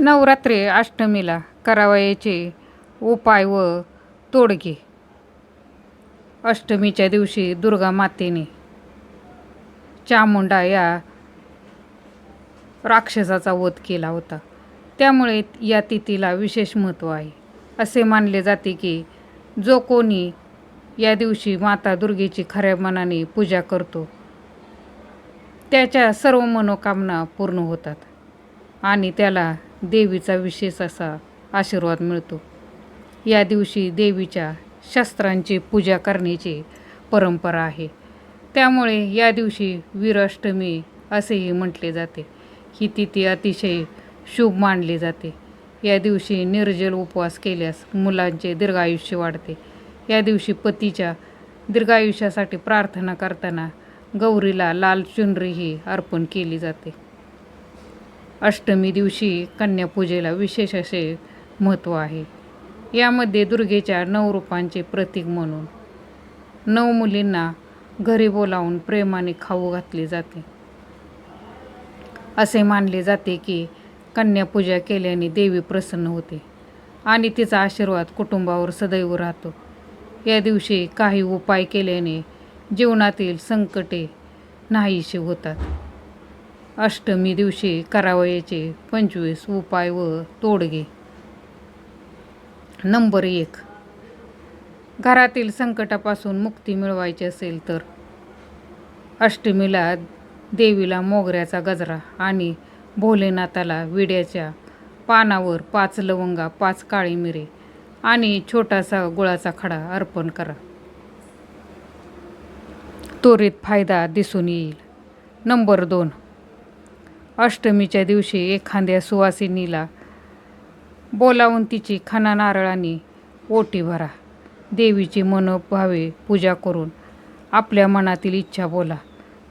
नवरात्री अष्टमीला करावयाचे उपाय व तोडगे. अष्टमीच्या दिवशी दुर्गा मातेने चामुंडा या राक्षसाचा वध केला होता. त्यामुळे या तिथीला विशेष महत्त्व आहे. असे मानले जाते की जो कोणी या दिवशी माता दुर्गेची खऱ्या मनाने पूजा करतो त्याच्या सर्व मनोकामना पूर्ण होतात आणि त्याला देवीचा विशेष असा आशीर्वाद मिळतो. या दिवशी देवीच्या शस्त्रांची पूजा करण्याची परंपरा आहे. त्यामुळे या दिवशी वीरअष्टमी असेही म्हटले जाते. ही तिथी अतिशय शुभ मानली जाते. या दिवशी निर्जल उपवास केल्यास मुलांचे दीर्घायुष्य वाढते. या दिवशी पतीच्या दीर्घायुष्यासाठी प्रार्थना करताना गौरीला लाल चुनरीही अर्पण केली जाते. अष्टमी दिवशी कन्यापूजेला विशेष असे महत्त्व आहे. यामध्ये दुर्गेच्या नऊ रूपांचे प्रतीक म्हणून नऊ मुलींना घरी बोलावून प्रेमाने खाऊ घातले जाते. असे मानले जाते की कन्यापूजा केल्याने देवी प्रसन्न होते आणि तिचा आशीर्वाद कुटुंबावर सदैव राहतो. या दिवशी काही उपाय केल्याने जीवनातील संकटे नाहीशी होतात. अष्टमी दिवशी करावयाचे पंचवीस उपाय व तोडगे. नंबर एक. घरातील संकटापासून मुक्ती मिळवायची असेल तर. अष्टमीला देवीला मोगऱ्याचा गजरा आणि भोलेनाथाला विड्याच्या पानावर पाच लवंगा पाच काळी मिरे आणि छोटासा गुळाचा खडा अर्पण करा. त्वरित फायदा दिसून येईल. नंबर दोन. अष्टमीच्या दिवशी एखाद्या सुवासिनीला बोलावून तिची खना नारळाने ओटी भरा. देवीची मनोभावे पूजा करून आपल्या मनातील इच्छा बोला.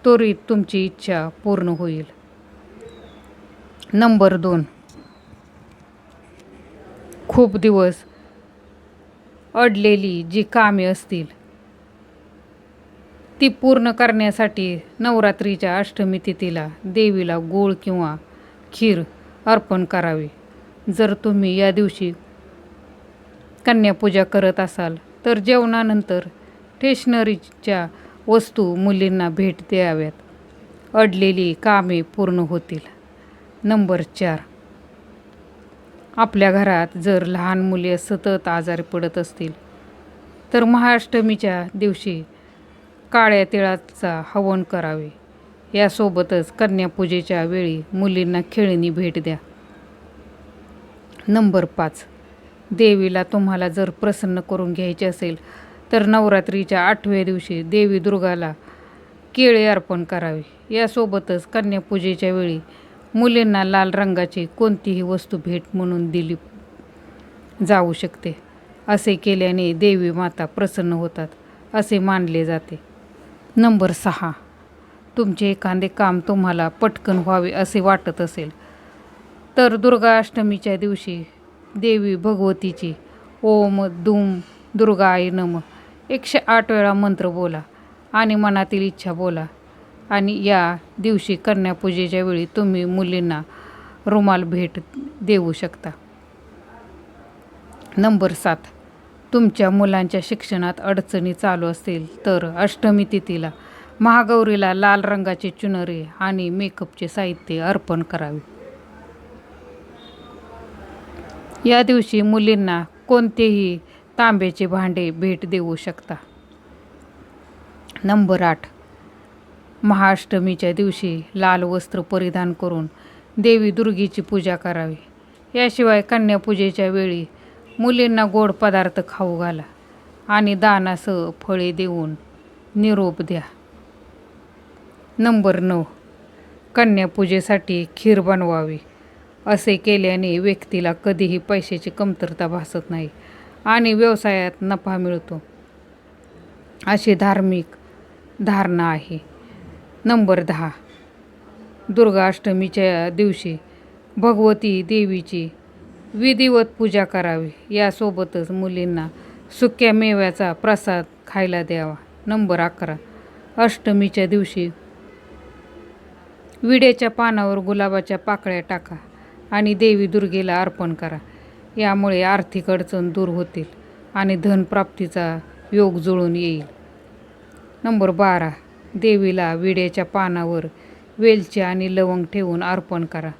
त्वरित तुमची इच्छा पूर्ण होईल. नंबर दोन. खूप दिवस अडलेली जी कामे असतील ती पूर्ण करण्यासाठी नवरात्रीच्या अष्टमी तिथीला देवीला गोळ किंवा खीर अर्पण करावी. जर तुम्ही या दिवशी कन्यापूजा करत असाल तर जेवणानंतर स्टेशनरीच्या वस्तू मुलींना भेट द्याव्यात. अडलेली कामे पूर्ण होतील. नंबर चार. आपल्या घरात जर लहान मुले सतत आजारी पडत असतील तर महाअष्टमीच्या दिवशी काळ्या तिळाचा हवन करावे. यासोबतच कन्यापूजेच्या वेळी मुलींना खेळणी भेट द्या. नंबर पाच. देवीला तुम्हाला जर प्रसन्न करून घ्यायचे असेल तर नवरात्रीच्या आठव्या दिवशी देवी दुर्गाला केळे अर्पण करावे. यासोबतच कन्यापूजेच्या वेळी मुलींना लाल रंगाची कोणतीही वस्तू भेट म्हणून दिली जाऊ शकते. असे केल्याने देवी माता प्रसन्न होतात असे मानले जाते. नंबर सहा. तुमचे एखादे काम तुम्हाला पटकन व्हावे असे वाटत असेल तर दुर्गा अष्टमीच्या दिवशी देवी भगवतीची ओम दुम दुर्गा आई नम. एकशे आठ वेळा मंत्र बोला आणि मनातील इच्छा बोला आणि या दिवशी कन्यापूजेच्या वेळी तुम्ही मुलींना रुमाल भेट देऊ शकता. नंबर सात. तुमच्या मुलांच्या शिक्षणात अडचणी चालू असतील तर अष्टमी तिथीला महागौरीला लाल रंगाचे चुनरी आणि मेकअपचे साहित्य अर्पण करावे. या दिवशी मुलींना कोणतेही तांब्याचे भांडे भेट देऊ शकता. नंबर आठ. महाअष्टमीच्या दिवशी लाल वस्त्र परिधान करून देवी दुर्गेची पूजा करावी. याशिवाय कन्यापूजेच्या वेळी मुलींना गोड पदार्थ खाऊ घाला आणि दानासह फळे देऊन निरोप द्या. नंबर नऊ. कन्यापूजेसाठी खीर बनवावी असे केल्याने व्यक्तीला कधीही पैशाची कमतरता भासत नाही आणि व्यवसायात नफा मिळतो. अशी धार्मिक धारणा आहे. नंबर दहा. दुर्गाष्टमीच्या दिवशी भगवती देवीची विधिवत पूजा करावी. यासोबतच मुलींना सुक्या मेव्याचा प्रसाद खायला द्यावा. नंबर अकरा. अष्टमीच्या दिवशी विड्याच्या पानावर गुलाबाच्या पाकळ्या टाका आणि देवी दुर्गेला अर्पण करा. यामुळे आर्थिक अडचण दूर होतील आणि धनप्राप्तीचा योग जुळून येईल. नंबर बारा. देवीला विड्याच्या पानावर वेलची आणि लवंग ठेवून अर्पण करा.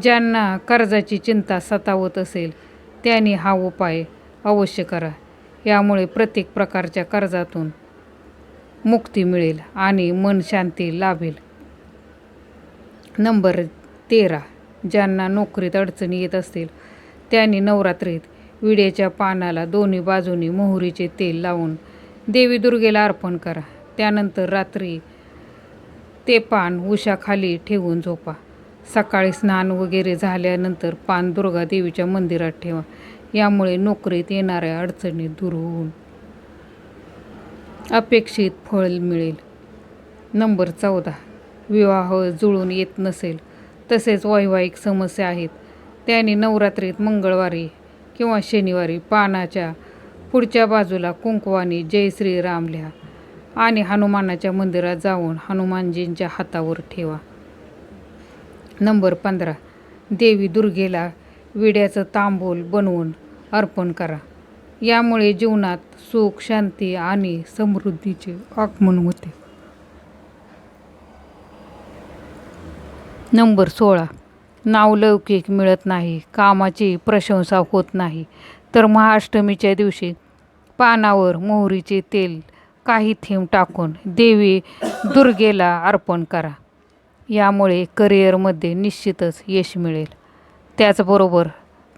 ज्यांना कर्जाची चिंता सतावत असेल त्यांनी हा उपाय अवश्य करा. यामुळे प्रत्येक प्रकारच्या कर्जातून मुक्ती मिळेल आणि मन शांती लाभेल. नंबर तेरा. ज्यांना नोकरीत अडचणी येत असतील त्यांनी नवरात्रीत विड्याच्या पानाला दोन्ही बाजूनी मोहरीचे तेल लावून देवी दुर्गेला अर्पण करा. त्यानंतर रात्री ते पान उशाखाली ठेवून झोपा. सकाळी स्नान वगैरे झाल्यानंतर पान देवीच्या मंदिरात ठेवा. यामुळे नोकरीत येणाऱ्या अडचणी दूर होऊन अपेक्षित फळ मिळेल. नंबर चौदा. विवाह जुळून येत नसेल तसेच वैवाहिक समस्या आहेत. त्याने नवरात्रीत मंगळवारी किंवा शनिवारी पानाच्या पुढच्या बाजूला कुंकवानी जय श्रीराम लिहा आणि हनुमानाच्या मंदिरात जाऊन हनुमानजींच्या हातावर ठेवा. नंबर पंधरा. देवी दुर्गेला विड्याचं तांबूल बनवून अर्पण करा. यामुळे जीवनात सुख शांती आणि समृद्धीचे आगमन होते. नंबर सोळा. नावलौकिक मिळत नाही कामाची प्रशंसा होत नाही. तर महाअष्टमीच्या दिवशी पानावर मोहरीचे तेल काही थेंब टाकून देवी दुर्गेला अर्पण करा. यामुळे करिअरमध्ये निश्चितच यश मिळेल. त्याचबरोबर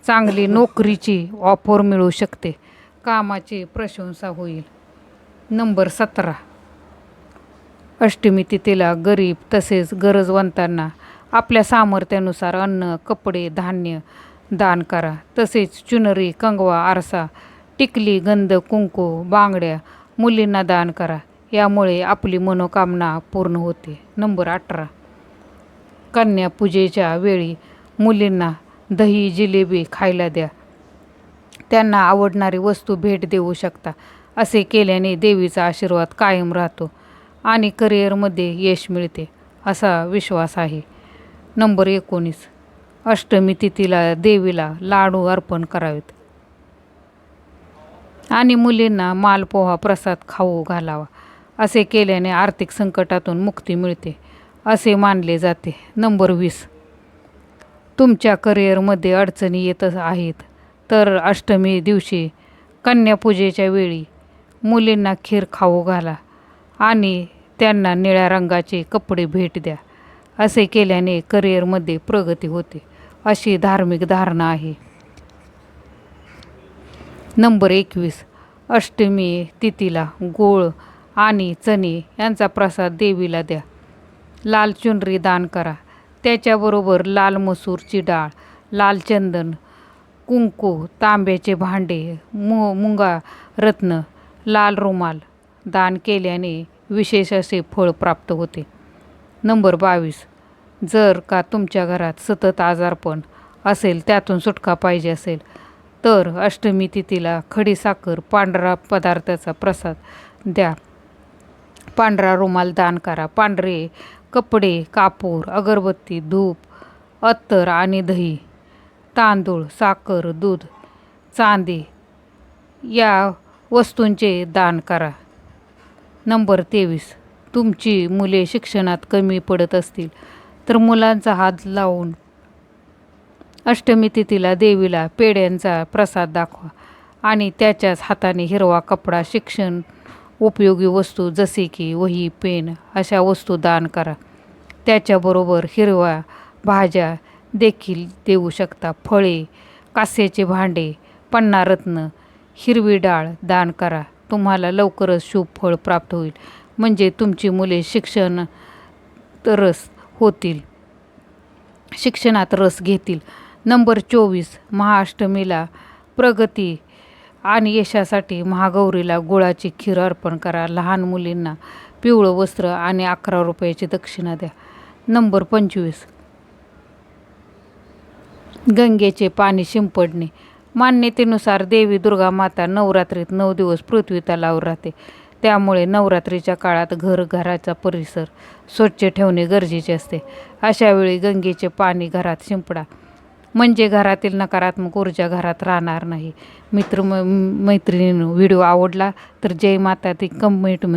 चांगली नोकरीची ऑफर मिळू शकते. कामाची प्रशंसा होईल. नंबर सतरा. अष्टमी तिथीला गरीब तसेच गरजवंतांना आपल्या सामर्थ्यानुसार अन्न कपडे धान्य दान करा. तसेच चुनरी कंगवा आरसा टिकली गंध कुंकू बांगड्या मुलींना दान करा. यामुळे आपली मनोकामना पूर्ण होते. नंबर अठरा. कन्यापूजेच्या वेळी मुलींना दही जिलेबी खायला द्या. त्यांना आवडणारी वस्तू भेट देऊ शकता असे केल्याने देवीचा आशीर्वाद कायम राहतो आणि करिअरमध्ये यश मिळते असा विश्वास आहे. नंबर एकोणीस. अष्टमी तिथीला देवीला लाडू अर्पण करावेत. आणि मुलींना मालपोहा प्रसाद खाऊ घालावा असे केल्याने आर्थिक संकटातून मुक्ती मिळते. असे मानले जाते. नंबर वीस. तुमच्या करिअरमध्ये अडचणी येत आहेत. तर अष्टमी दिवशी कन्यापूजेच्या वेळी मुलींना खीर खाऊ घाला आणि त्यांना निळ्या रंगाचे कपडे भेट द्या असे केल्याने करिअरमध्ये प्रगती होते अशी धार्मिक धारणा आहे. नंबर एकवीस. अष्टमी तिथीला गोळ आणि चणे यांचा प्रसाद देवीला द्या. लाल चुनरी दान करा. त्याच्याबरोबर लाल मसूरची डाळ लाल चंदन कुंकू तांब्याचे भांडे मु मुंगा रत्न लाल रुमाल दान केल्याने विशेष असे फळ प्राप्त होते. नंबर बावीस. जर का तुमच्या घरात सतत आजारपण असेल त्यातून सुटका पाहिजे असेल तर अष्टमी तिथीला खडीसाखर पांढरा पदार्थाचा प्रसाद द्या. पांढरा रुमाल दान करा. पांढरे कपडे कापूर अगरबत्ती धूप अत्तर आणि दही तांदूळ साखर दूध चांदी या वस्तूंचे दान करा. नंबर तेवीस. तुमची मुले शिक्षणात कमी पडत असतील तर मुलांचा हात लावून अष्टमी तिथीला देवीला पेड्यांचा प्रसाद दाखवा आणि त्याच्याच हाताने हिरवा कपडा शिक्षण उपयोगी वस्तू जसे की वही पेन अशा वस्तू दान करा. त्याच्याबरोबर हिरव्या भाज्या देखील देऊ शकता. फळे कास्याचे भांडे पन्नारत्न हिरवी डाळ दान करा. तुम्हाला लवकरच शुभ फळ प्राप्त होईल. म्हणजे तुमची मुले शिक्षण रस होतील. शिक्षणात रस घेतील. नंबर चोवीस महाअष्टमीला प्रगती आणि यशासाठी महागौरीला गुळाची खीर अर्पण करा. लहान मुलींना पिवळं वस्त्र आणि अकरा रुपयाची दक्षिणा द्या. नंबर पंचवीस. गंगेचे पाणी शिंपडणे. मान्यतेनुसार देवी दुर्गा माता नवरात्रीत नऊ दिवस पृथ्वी तलावर राहते. त्यामुळे नवरात्रीच्या काळात घर घराचा परिसर स्वच्छ ठेवणे गरजेचे असते. अशावेळी गंगेचे पाणी घरात शिंपडा. म्हणजे घरातील नकारात्मक ऊर्जा घरात राहणार नाही. मित्र म व्हिडिओ आवडला तर जय माता ती कमेंटमध्ये